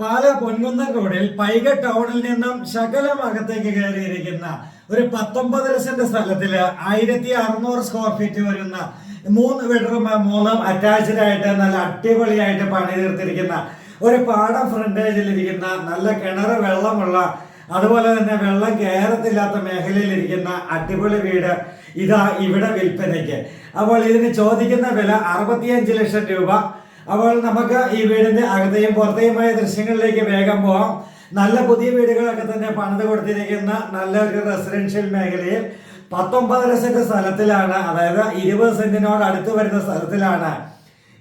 പാല പൊൻകുന്നം റോഡിൽ പൈക ടൗണിൽ നിന്നും ശകലമകത്തേക്ക് കയറിയിരിക്കുന്ന ഒരു പത്തൊമ്പതര സെന്റ് സ്ഥലത്തിൽ ആയിരത്തി അറുന്നൂറ് സ്ക്വയർ ഫീറ്റ് വരുന്ന മൂന്ന് ബെഡ്റൂം മൂന്നും അറ്റാച്ച്ഡ് ആയിട്ട് നല്ല അടിപൊളിയായിട്ട് പണി തീർത്തിരിക്കുന്ന ഒരു പാടം ഫ്രണ്ടേജിൽ ഇരിക്കുന്ന നല്ല കിണർ വെള്ളമുള്ള അതുപോലെ തന്നെ വെള്ളം കയറത്തില്ലാത്ത മേഖലയിൽ ഇരിക്കുന്ന അടിപൊളി വീട് ഇതാ ഇവിടെ വിൽപ്പനയ്ക്ക്. അപ്പോൾ ഇതിന് ചോദിക്കുന്ന വില അറുപത്തിയഞ്ച് ലക്ഷം രൂപ. അപ്പോൾ നമുക്ക് ഈ വീടിന്റെ അകത്തെയും പുറത്തെയുമായ ദൃശ്യങ്ങളിലേക്ക് വേഗം പോവാം. നല്ല പുതിയ വീടുകളൊക്കെ തന്നെ പണിത് കൊടുത്തിരിക്കുന്ന നല്ല ഒരു റെസിഡൻഷ്യൽ മേഖലയിൽ പത്തൊമ്പതര സെന്റ് സ്ഥലത്തിലാണ് അതായത് ഇരുപത് സെന്റിനോട് അടുത്ത് വരുന്ന സ്ഥലത്തിലാണ്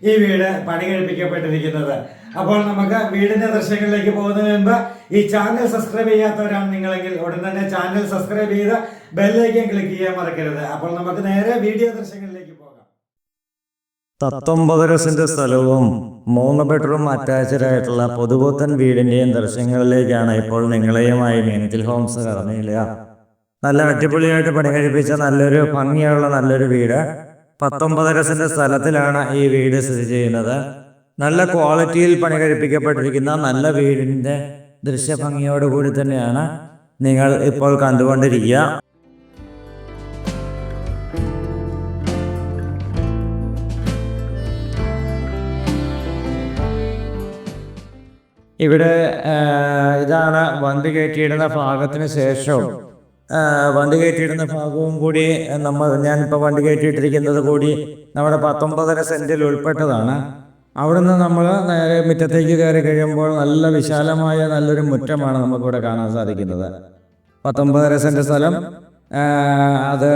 ഈ വീട് പണി കഴിപ്പിക്കപ്പെട്ടിരിക്കുന്നത്. അപ്പോൾ നമുക്ക് വീടിന്റെ ദൃശ്യങ്ങളിലേക്ക് പോകുന്നതിന് മുമ്പ് ഈ ചാനൽ സബ്സ്ക്രൈബ് ചെയ്യാത്തവരാണ് നിങ്ങളെങ്കിൽ ഉടൻ തന്നെ ചാനൽ സബ്സ്ക്രൈബ് ചെയ്ത് ബെല്ലേക്കും ക്ലിക്ക് ചെയ്യാൻ മറക്കരുത്. അപ്പോൾ നമുക്ക് നേരെ വീഡിയോ ദൃശ്യങ്ങളിലേക്ക് പോകാം. പത്തൊമ്പതര സെന്റ് സ്ഥലവും മൂന്ന് ബെഡ്റൂം അറ്റാച്ച്ഡ് ആയിട്ടുള്ള പുതുപുത്തൻ വീടിന്റെയും ദൃശ്യങ്ങളിലേക്കാണ് ഇപ്പോൾ നിങ്ങളെയുമായി മീനത്തിൽ ഹോംസ് കടന്നില്ല നല്ല അടിപൊളിയായിട്ട് പണി കഴിപ്പിച്ച നല്ലൊരു ഭംഗിയുള്ള നല്ലൊരു വീട്. പത്തൊമ്പതരസിന്റെ സ്ഥലത്തിലാണ് ഈ വീട് സ്ഥിതി ചെയ്യുന്നത്. നല്ല ക്വാളിറ്റിയിൽ പണി കഴിപ്പിക്കപ്പെട്ടിരിക്കുന്ന നല്ല വീടിന്റെ ദൃശ്യഭംഗിയോടുകൂടി തന്നെയാണ് നിങ്ങൾ ഇപ്പോൾ കണ്ടുകൊണ്ടിരിക്കുക. ഇവിടെ ഇതാണ് വണ്ടി കയറ്റിയിടുന്ന ഭാഗത്തിന് ശേഷവും വണ്ടി കയറ്റിയിടുന്ന ഭാഗവും കൂടി നമ്മൾ ഞാനിപ്പോൾ വണ്ടി കയറ്റിയിട്ടിരിക്കുന്നത് കൂടി നമ്മുടെ പത്തൊമ്പതര സെന്റിൽ ഉൾപ്പെട്ടതാണ്. അവിടുന്ന് നമ്മൾ നേരെ മുറ്റത്തേക്ക് കയറി കഴിയുമ്പോൾ നല്ല വിശാലമായ നല്ലൊരു മുറ്റമാണ് നമുക്കിവിടെ കാണാൻ സാധിക്കുന്നത്. പത്തൊമ്പതര സെന്റ് സ്ഥലം അത്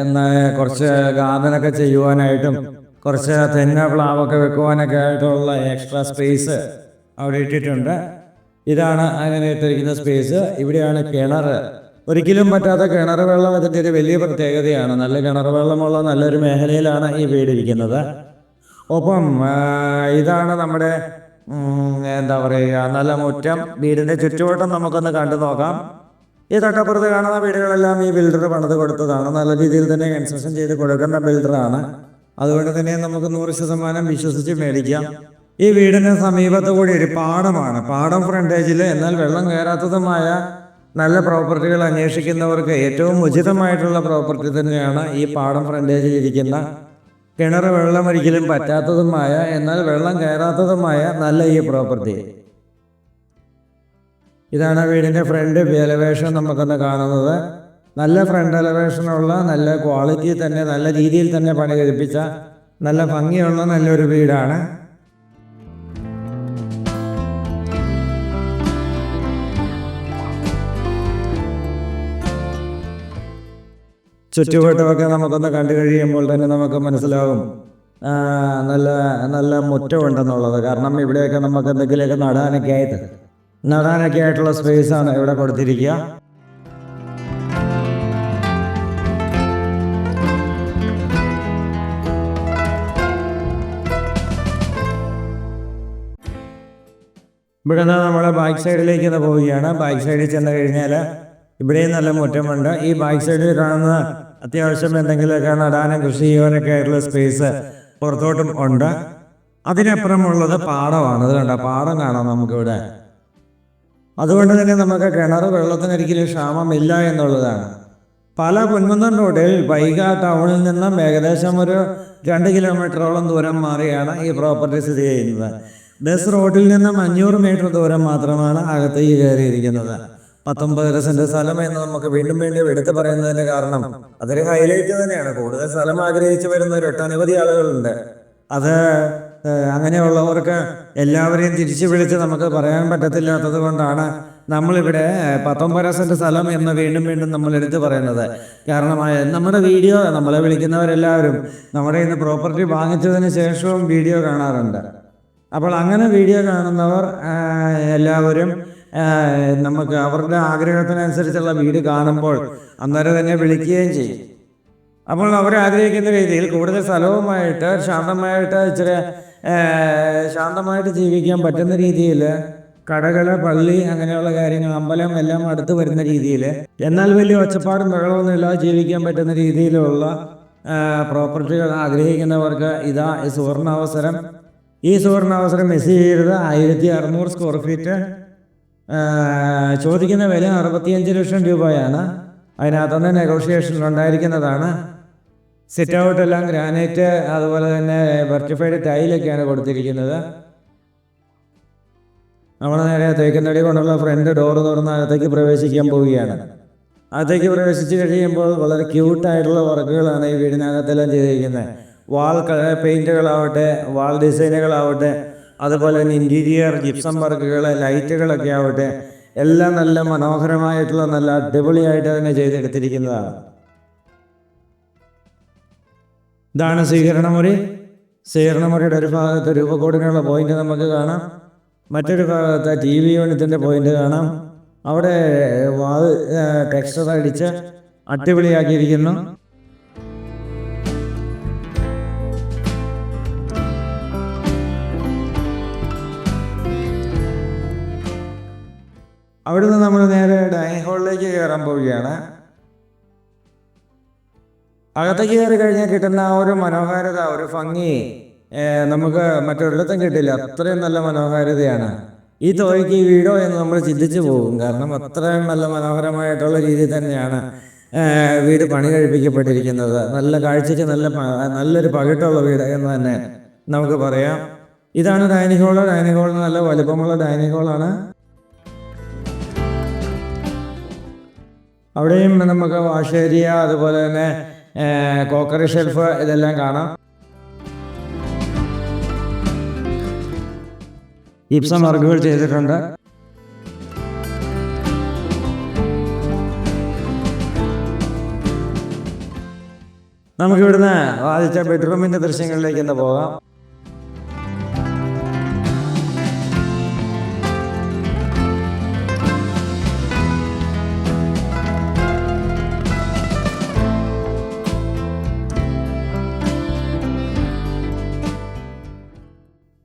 എന്ന കുറച്ച് ഗാർഡനൊക്കെ ചെയ്യുവാനായിട്ടും കുറച്ച് തെന്ന പ്ലാവൊക്കെ വെക്കുവാനൊക്കെ ആയിട്ടുള്ള എക്സ്ട്രാ സ്പേസ് അവിടെ ഇട്ടിട്ടുണ്ട്. ഇതാണ് അങ്ങനെ ഇട്ടിരിക്കുന്ന സ്പേസ് ഇവിടെയാണ് കിണർ. ഒരിക്കലും പറ്റാത്ത കിണർ വെള്ളം ഇതിന്റെ ഒരു വലിയ പ്രത്യേകതയാണ്. നല്ല കിണർ വെള്ളമുള്ള നല്ലൊരു മേഖലയിലാണ് ഈ വീട് ഇരിക്കുന്നത്. ഒപ്പം ഇതാണ് നമ്മുടെ എന്താ പറയുക നല്ല മുറ്റം. വീടിന്റെ ചുറ്റുവട്ടം നമുക്കൊന്ന് കണ്ടു നോക്കാം. ഈ തൊട്ടപ്പുറത്ത് കാണുന്ന വീടുകളെല്ലാം ഈ ബിൽഡർ പണിത് കൊടുത്തതാണ്. നല്ല രീതിയിൽ തന്നെ കൺസ്ട്രക്ഷൻ ചെയ്ത് കൊടുക്കുന്ന ബിൽഡറാണ് അതുകൊണ്ട് തന്നെ നമുക്ക് നൂറ് ശതമാനം വിശ്വസിച്ച് മേടിക്കാം. ഈ വീടിന് സമീപത്ത് കൂടി ഒരു പാടമാണ്. പാടം ഫ്രണ്ടേജിൽ എന്നാൽ വെള്ളം കയറാത്തതുമായ നല്ല പ്രോപ്പർട്ടികൾ അന്വേഷിക്കുന്നവർക്ക് ഏറ്റവും ഉചിതമായിട്ടുള്ള പ്രോപ്പർട്ടി തന്നെയാണ് ഈ പാടം ഫ്രണ്ടേജിൽ ഇരിക്കുന്ന. കിണർ വെള്ളം ഒരിക്കലും പറ്റാത്തതുമായ എന്നാൽ വെള്ളം കയറാത്തതുമായ നല്ല ഈ പ്രോപ്പർട്ടി ഇതാണ് വീടിന്റെ ഫ്രണ്ട് എലവേഷൻ നമുക്കൊന്ന് കാണുന്നത്. നല്ല ഫ്രണ്ട് എലവേഷനുള്ള നല്ല ക്വാളിറ്റി തന്നെ നല്ല രീതിയിൽ തന്നെ പണി കഴിപ്പിച്ച നല്ല ഭംഗിയുള്ള നല്ലൊരു വീടാണ്. ചുറ്റുവട്ടമൊക്കെ നമുക്കൊന്ന് കണ്ടു കഴിയുമ്പോൾ തന്നെ നമുക്ക് മനസ്സിലാകും നല്ല നല്ല മുറ്റമുണ്ടെന്നുള്ളത്. കാരണം ഇവിടെയൊക്കെ നമുക്ക് എന്തെങ്കിലുമൊക്കെ നടാനൊക്കെ ആയിട്ട് നടാനൊക്കെ ആയിട്ടുള്ള സ്പേസ് ആണ് ഇവിടെ കൊടുത്തിരിക്കുക. ഇവിടെ നിന്ന് നമ്മൾ ബാക്ക് സൈഡിലേക്ക് പോവുകയാണ്. ബാക്ക് സൈഡിൽ ചെന്ന് കഴിഞ്ഞാൽ ഇവിടെയും നല്ല മുറ്റമുണ്ട് ഈ ബാക്ക് സൈഡിൽ കാണുന്ന അത്യാവശ്യം എന്തെങ്കിലുമൊക്കെ നടാനും കൃഷി ചെയ്യാനൊക്കെ ആയിട്ടുള്ള സ്പേസ് പുറത്തോട്ടും ഉണ്ട്. അതിനപ്പുറമുള്ളത് പാടമാണ്. അത് കണ്ട? പാടം കാണാം നമുക്കിവിടെ. അതുകൊണ്ട് തന്നെ നമുക്ക് കിണർ വെള്ളത്തിന് ഒരിക്കലും ക്ഷാമമില്ല എന്നുള്ളതാണ്. പല പൊൻകുന്നം റോഡിൽ ടൗണിൽ നിന്നും ഏകദേശം ഒരു രണ്ട് കിലോമീറ്ററോളം ദൂരം മാറിയാണ് ഈ പ്രോപ്പർട്ടി സ്ഥിതി ചെയ്യുന്നത്. ബസ് റോഡിൽ നിന്നും അഞ്ഞൂറ് മീറ്റർ ദൂരം മാത്രമാണ് അകത്തേക്ക് കയറിയിരിക്കുന്നത്. പത്തൊമ്പതര സെന്റ് സ്ഥലം എന്ന് നമുക്ക് വീണ്ടും വീണ്ടും എടുത്തു പറയുന്നതിന്റെ കാരണം അതൊരു ഹൈലൈറ്റ് തന്നെയാണ്. കൂടുതൽ സ്ഥലം ആഗ്രഹിച്ചു വരുന്ന ഒരു ഒട്ടനവധി ആളുകളുണ്ട്. അത് അങ്ങനെയുള്ളവർക്ക് എല്ലാവരെയും തിരിച്ചു വിളിച്ച് നമുക്ക് പറയാൻ പറ്റത്തില്ലാത്തത് കൊണ്ടാണ് നമ്മളിവിടെ പത്തൊമ്പത് സെന്റ് സ്ഥലം എന്ന് വീണ്ടും വീണ്ടും നമ്മൾ എടുത്തു പറയുന്നത്. കാരണം നമ്മുടെ വീഡിയോ നമ്മളെ വിളിക്കുന്നവരെല്ലാവരും നമ്മുടെ ഇന്ന് പ്രോപ്പർട്ടി വാങ്ങിച്ചതിന് ശേഷവും വീഡിയോ കാണാറുണ്ട്. അപ്പോൾ അങ്ങനെ വീഡിയോ കാണുന്നവർ എല്ലാവരും നമുക്ക് അവരുടെ ആഗ്രഹത്തിനനുസരിച്ചുള്ള വീട് കാണുമ്പോൾ അന്നേരം തന്നെ വിളിക്കുകയും ചെയ്യും. അപ്പോൾ അവർ ആഗ്രഹിക്കുന്ന രീതിയിൽ കൂടുതൽ സ്ഥലവുമായിട്ട് ശാന്തമായിട്ട് ഇച്ചിരി ശാന്തമായിട്ട് ജീവിക്കാൻ പറ്റുന്ന രീതിയിൽ കടകൾ പള്ളി അങ്ങനെയുള്ള കാര്യങ്ങൾ അമ്പലം എല്ലാം അടുത്ത് വരുന്ന രീതിയിൽ എന്നാൽ വലിയ ഒച്ചപ്പാടും ബഹളമൊന്നും ഇല്ലാതെ ജീവിക്കാൻ പറ്റുന്ന രീതിയിലുള്ള പ്രോപ്പർട്ടികൾ ആഗ്രഹിക്കുന്നവർക്ക് ഇതാ ഈ സുവർണാവസരം. ഈ സുവർണാവസരം മിസ് ചെയ്യരുത്. ആയിരത്തി അറുന്നൂറ് സ്ക്വയർ ഫീറ്റ് ചോദിക്കുന്ന വില അറുപത്തിയഞ്ച് ലക്ഷം രൂപയാണ്. അതിനകത്ത് തന്നെ നെഗോഷിയേഷൻ ഉണ്ടായിരിക്കുന്നതാണ്. സിറ്റ് ഔട്ട് എല്ലാം ഗ്രാനൈറ്റ് അതുപോലെ തന്നെ വെർട്ടിഫൈഡ് ടൈലൊക്കെയാണ് കൊടുത്തിരിക്കുന്നത്. നമ്മൾ നേരെ തേക്കുന്നടി കൊണ്ടുള്ള ഫ്രണ്ട് ഡോറ് തുറന്ന് അകത്തേക്ക് പ്രവേശിക്കാൻ പോവുകയാണ്. അകത്തേക്ക് പ്രവേശിച്ച് കഴിയുമ്പോൾ വളരെ ക്യൂട്ടായിട്ടുള്ള വർക്കുകളാണ് ഈ വീടിനകത്തെല്ലാം ചെയ്തിരിക്കുന്നത്. വാൾ പെയിന്റുകളാവട്ടെ വാൾ ഡിസൈനുകളാവട്ടെ അതുപോലെ തന്നെ ഇന്റീരിയർ ജിപ്സം വർക്കുകൾ ലൈറ്റുകളൊക്കെ ആവട്ടെ എല്ലാം നല്ല മനോഹരമായിട്ടുള്ള നല്ല അടിപൊളിയായിട്ട് തന്നെ ചെയ്തെടുത്തിരിക്കുന്നതാണ്. ഇതാണ് സ്വീകരണമുറി. സ്വീകരണമുറിയുടെ ഒരു ഭാഗത്ത് രൂപകോടിനുള്ള പോയിന്റ് നമുക്ക് കാണാം. മറ്റൊരു ഭാഗത്ത് ടി വി യൂണിറ്റിന്റെ പോയിന്റ് കാണാം. അവിടെ വാൾ ടെക്സ്റ്റർ അടിച്ച് അടിപൊളിയാക്കിയിരിക്കുന്നു. അവിടുന്ന് നമ്മൾ നേരെ ഡൈനിങ് ഹാളിലേക്ക് കയറാൻ പോവുകയാണ്. അകത്തേക്ക് കയറി കഴിഞ്ഞാൽ കിട്ടുന്ന ആ ഒരു മനോഹാരിത ഒരു ഭംഗി നമുക്ക് മറ്റൊരിടത്തും കിട്ടില്ല. അത്രയും നല്ല മനോഹാരിതയാണ്. ഈ തോയ്ക്ക് ഈ വീടോ എന്ന് നമ്മൾ ചിന്തിച്ചു പോകും. കാരണം അത്രയും നല്ല മനോഹരമായിട്ടുള്ള രീതിയിൽ തന്നെയാണ് വീട് പണി കഴിപ്പിക്കപ്പെട്ടിരിക്കുന്നത്. നല്ല കാഴ്ചയ്ക്ക് നല്ല നല്ലൊരു പകിട്ടുള്ള വീട് എന്ന് തന്നെ നമുക്ക് പറയാം. ഇതാണ് ഡൈനിങ് ഹോൾ. ഡൈനിങ് ഹോളിന് നല്ല വലുപ്പമുള്ള ഡൈനിങ് ഹാളാണ്. അവിടെയും നമുക്ക് വാഷേരിയ അതുപോലെ തന്നെ കോക്കറി ഷെൽഫ് ഇതെല്ലാം കാണാം. ഇപ്സം വർക്കുകൾ ചെയ്തിട്ടുണ്ട്. നമുക്കിവിടുന്ന് വാദിച്ച ബെഡ്റൂമിന്റെ ദൃശ്യങ്ങളിലേക്ക് ഒന്ന് പോകാം.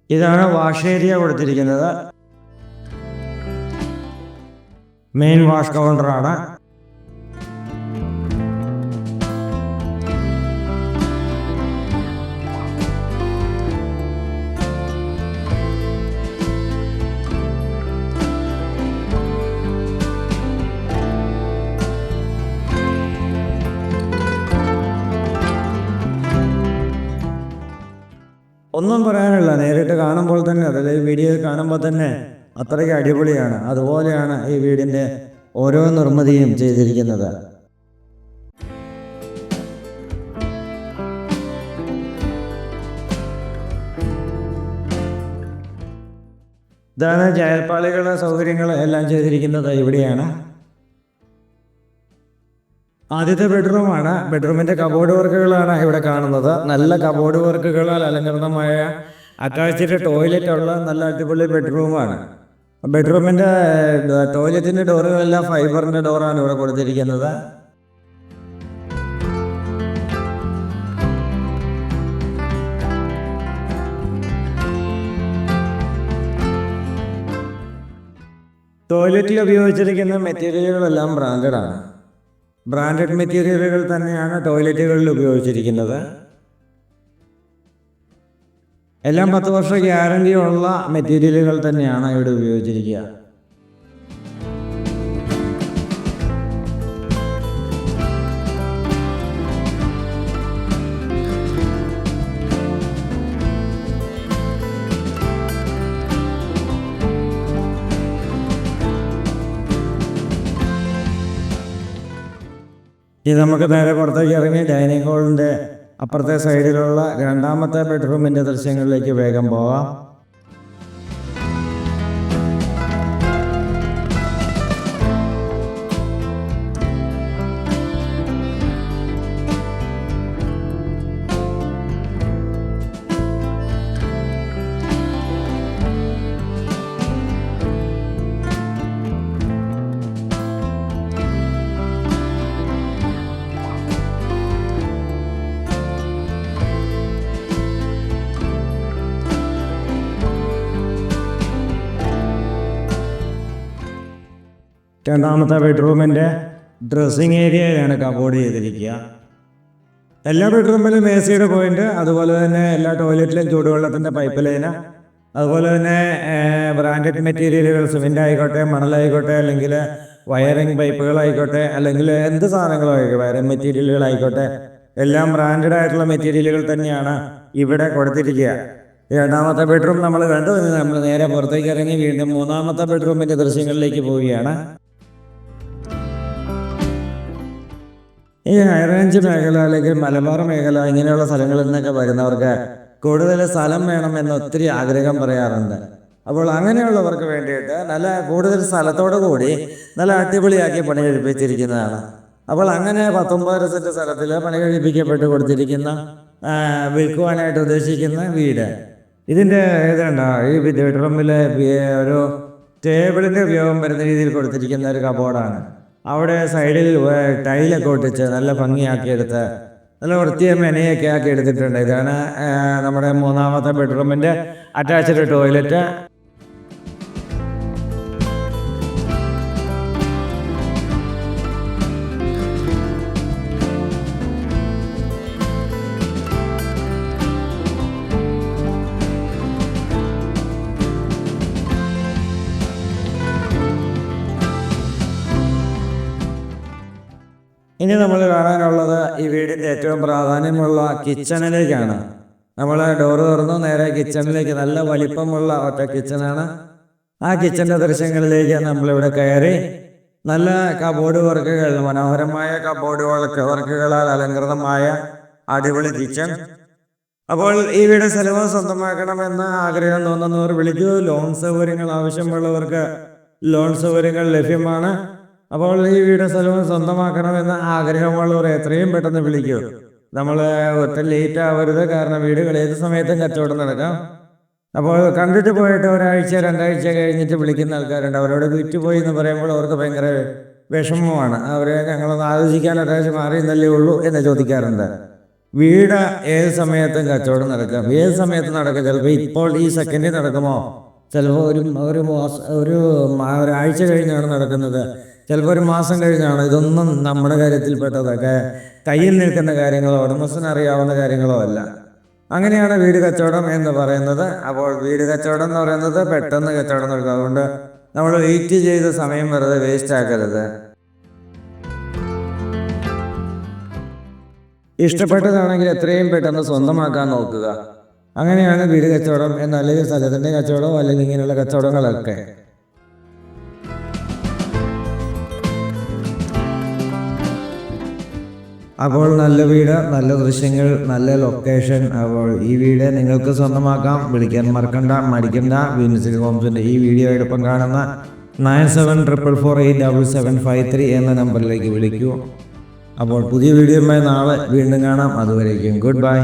ഇതാണ് വാഷ് ഏരിയ കൊടുത്തിരിക്കുന്നത് മെയിൻ വാഷ് കൗണ്ടറാണ് ഒന്നും പറയാനില്ല. നേരിട്ട് കാണുമ്പോൾ തന്നെ അതായത് വീഡിയോ കാണുമ്പോൾ തന്നെ അത്രയ്ക്ക് അടിപൊളിയാണ്. അതുപോലെയാണ് ഈ വീടിന്റെ ഓരോ നിർമ്മിതിയും ചെയ്തിരിക്കുന്നത്. ഇതാണ് ജയൽപ്പാളികളുടെ സൗകര്യങ്ങൾ എല്ലാം ചെയ്തിരിക്കുന്നത് ഇവിടെയാണ്. ആദ്യത്തെ ബെഡ്റൂമാണ് ബെഡ്റൂമിന്റെ കബോർഡ് വർക്കുകളാണ് ഇവിടെ കാണുന്നത്. നല്ല കബോർഡ് വർക്കുകളാൽ അലങ്കൃതമായ അറ്റാച്ച്ഡ് ടോയ്ലറ്റ് ഉള്ള നല്ല അടിപൊളി ബെഡ്റൂമാണ് ബെഡ്റൂമിന്റെ ടോയ്ലറ്റിന്റെ ഡോറുകളെല്ലാം ഫൈബറിന്റെ ഡോറാണ് ഇവിടെ കൊടുത്തിരിക്കുന്നത്. ടോയ്ലറ്റിൽ ഉപയോഗിച്ചിരിക്കുന്ന മെറ്റീരിയലുകളെല്ലാം ബ്രാൻഡഡ് ആണ്. ബ്രാൻഡഡ് മെറ്റീരിയലുകൾ തന്നെയാണ് ടോയ്ലറ്റുകളിൽ ഉപയോഗിച്ചിരിക്കുന്നത്. എല്ലാം പത്ത് വർഷ ഗ്യാരണ്ടിയുള്ള മെറ്റീരിയലുകൾ തന്നെയാണ് ഇവിടെ ഉപയോഗിച്ചിരിക്കുക. ഇത് നമുക്ക് നേരെ പുറത്തേക്ക് ഇറങ്ങി ഡൈനിങ് ഹാളിന്റെ അപ്പുറത്തെ സൈഡിലുള്ള രണ്ടാമത്തെ ബെഡ്റൂമിന്റെ ദൃശ്യങ്ങളിലേക്ക് വേഗം പോകാം രണ്ടാമത്തെ ബെഡ്റൂമിന്റെ ഡ്രസ്സിങ് ഏരിയയിലാണ് കബോർഡ് ചെയ്തിരിക്കുക. എല്ലാ ബെഡ്റൂമിലും എ സിയുടെ പോയിന്റ് അതുപോലെ തന്നെ എല്ലാ ടോയ്ലറ്റിലും ചൂടുവെള്ളത്തിന്റെ പൈപ്പ് ലൈന്. അതുപോലെ തന്നെ ബ്രാൻഡഡ് മെറ്റീരിയലുകൾ സിമെന്റ് ആയിക്കോട്ടെ മണലായിക്കോട്ടെ അല്ലെങ്കിൽ വയറിംഗ് പൈപ്പുകളായിക്കോട്ടെ അല്ലെങ്കിൽ എന്ത് സാധനങ്ങളും ആയിക്കോട്ടെ വയറിംഗ് മെറ്റീരിയലുകളായിക്കോട്ടെ എല്ലാം ബ്രാൻഡഡ് ആയിട്ടുള്ള മെറ്റീരിയലുകൾ തന്നെയാണ് ഇവിടെ കൊടുത്തിരിക്കുക. രണ്ടാമത്തെ ബെഡ്റൂം നമ്മൾ കണ്ടു നമ്മൾ നേരെ പുറത്തേക്ക് ഇറങ്ങി വീണ്ടും മൂന്നാമത്തെ ബെഡ്റൂമിന്റെ ദൃശ്യങ്ങളിലേക്ക് പോവുകയാണ്. ഈ ഹൈറേഞ്ച് മേഖല അല്ലെങ്കിൽ മലബാർ മേഖല ഇങ്ങനെയുള്ള സ്ഥലങ്ങളിൽ നിന്നൊക്കെ വരുന്നവർക്ക് കൂടുതൽ സ്ഥലം വേണമെന്ന് ഒത്തിരി ആഗ്രഹം പറയാറുണ്ട്. അപ്പോൾ അങ്ങനെയുള്ളവർക്ക് വേണ്ടിയിട്ട് നല്ല കൂടുതൽ സ്ഥലത്തോടു കൂടി നല്ല അടിപൊളിയാക്കി പണി കഴിപ്പിച്ചിരിക്കുന്നതാണ്. അപ്പോൾ അങ്ങനെ പത്തൊമ്പത് സെന്റ് സ്ഥലത്തിൽ പണി കഴിപ്പിക്കപ്പെട്ട് കൊടുത്തിരിക്കുന്ന വിൽക്കുവാനായിട്ട് ഉദ്ദേശിക്കുന്ന വീട്. ഇതിന്റെ ഏതാണ്ടോ ഈ ബെഡ്റൂമിലെ ഒരു ടേബിളിന്റെ ഉപയോഗം വരുന്ന രീതിയിൽ കൊടുത്തിരിക്കുന്ന ഒരു കബോർഡാണ്. അവിടെ സൈഡിൽ ടൈലൊക്കെ ഒട്ടിച്ച് നല്ല ഭംഗിയാക്കിയെടുത്ത് നല്ല വൃത്തിയും മെനയൊക്കെ ആക്കി എടുത്തിട്ടുണ്ട്. ഇതാണ് നമ്മുടെ മൂന്നാമത്തെ ബെഡ്റൂമിന്റെ അറ്റാച്ച്ഡ് ടോയ്ലറ്റ്. ഇനി നമ്മൾ കാണാനുള്ളത് ഈ വീടിന്റെ ഏറ്റവും പ്രാധാന്യമുള്ള കിച്ചണിലേക്കാണ്. നമ്മൾ ഡോറ് തുറന്നു നേരെ കിച്ചണിലേക്ക് നല്ല വലിപ്പമുള്ള ഒറ്റ കിച്ചണാണ്. ആ കിച്ചന്റെ ദൃശ്യങ്ങളിലേക്ക് നമ്മളിവിടെ കയറി നല്ല കബോർഡ് വർക്കുകൾ മനോഹരമായ കബോർഡ് വർക്ക് വർക്കുകളാൽ അലങ്കൃതമായ അടിപൊളി കിച്ചൺ അപ്പോൾ ഈ വീട് സ്ഥലവും സ്വന്തമാക്കണമെന്ന് ആഗ്രഹം തോന്നുന്നവർ വിളിക്കൂ. ലോൺ സൗകര്യങ്ങൾ ആവശ്യമുള്ളവർക്ക് ലോൺ സൗകര്യങ്ങൾ ലഭ്യമാണ്. അപ്പോൾ ഈ വീട് സ്ഥലവും സ്വന്തമാക്കണമെന്ന് ആഗ്രഹമുള്ളവർ എത്രയും പെട്ടെന്ന് വിളിക്കൂ. നമ്മൾ ഒറ്റ ലേറ്റ് ആവരുത്. കാരണം വീടുകൾ ഏത് സമയത്തും കച്ചവടം നടക്കാം. അപ്പോൾ കണ്ടിട്ട് പോയിട്ട് ഒരാഴ്ച രണ്ടാഴ്ച കഴിഞ്ഞിട്ട് വിളിക്കുന്ന ആൾക്കാരുണ്ട്. അവരോട് വിറ്റുപോയി എന്ന് പറയുമ്പോൾ അവർക്ക് ഭയങ്കര വിഷമമാണ്. അവരെ ഞങ്ങളൊന്ന് ആലോചിക്കാൻ ഒരാഴ്ച മാറി എന്നല്ലേ ഉള്ളൂ എന്ന് ചോദിക്കാറുണ്ട്. വീട് ഏത് സമയത്തും കച്ചവടം നടക്കാം. ഏത് സമയത്ത് നടക്കും? ചിലപ്പോൾ ഇപ്പോൾ ഈ സെക്കൻഡിൽ നടക്കുമോ? ചിലപ്പോൾ ഒരു ഒരു ഒരു ഒരാഴ്ച കഴിഞ്ഞാണ് നടക്കുന്നത്. ചിലപ്പോൾ ഒരു മാസം കഴിഞ്ഞാണ് ഇതൊന്നും നമ്മുടെ കാര്യത്തിൽപ്പെട്ടതൊക്കെ കയ്യിൽ നിൽക്കുന്ന കാര്യങ്ങളോ ഉടമസ്ഥന് അറിയാവുന്ന കാര്യങ്ങളോ അല്ല. അങ്ങനെയാണ് വീട് കച്ചവടം എന്ന് പറയുന്നത്. അപ്പോൾ വീട് കച്ചവടം എന്ന് പറയുന്നത് പെട്ടെന്ന് കച്ചവടം നടക്കും. അതുകൊണ്ട് നമ്മൾ വെയിറ്റ് ചെയ്ത സമയം വെറുതെ വേസ്റ്റ് ആക്കരുത്. ഇഷ്ടപ്പെട്ടതാണെങ്കിൽ എത്രയും പെട്ടെന്ന് സ്വന്തമാക്കാൻ നോക്കുക. അങ്ങനെയാണ് വീട് കച്ചവടം എന്നല്ലെങ്കിൽ സ്ഥലത്തിന്റെ കച്ചവടം അല്ലെങ്കിൽ ഇങ്ങനെയുള്ള കച്ചവടങ്ങളൊക്കെ. അപ്പോൾ നല്ല വീട് നല്ല ദൃശ്യങ്ങൾ നല്ല ലൊക്കേഷൻ അപ്പോൾ ഈ വീട് നിങ്ങൾക്ക് സ്വന്തമാക്കാം. വിളിക്കാൻ മറക്കണ്ട മടിക്കണ്ട. വിൻസിൽ ഹോംസിന്റെ ഈ വീഡിയോയോടൊപ്പം കാണുന്ന nine seven triple four eight double seven five three എന്ന നമ്പറിലേക്ക് വിളിക്കൂ. അപ്പോൾ പുതിയ വീഡിയോയുമായി നാളെ വീണ്ടും കാണാം. അതുവരേക്കും ഗുഡ് ബൈ.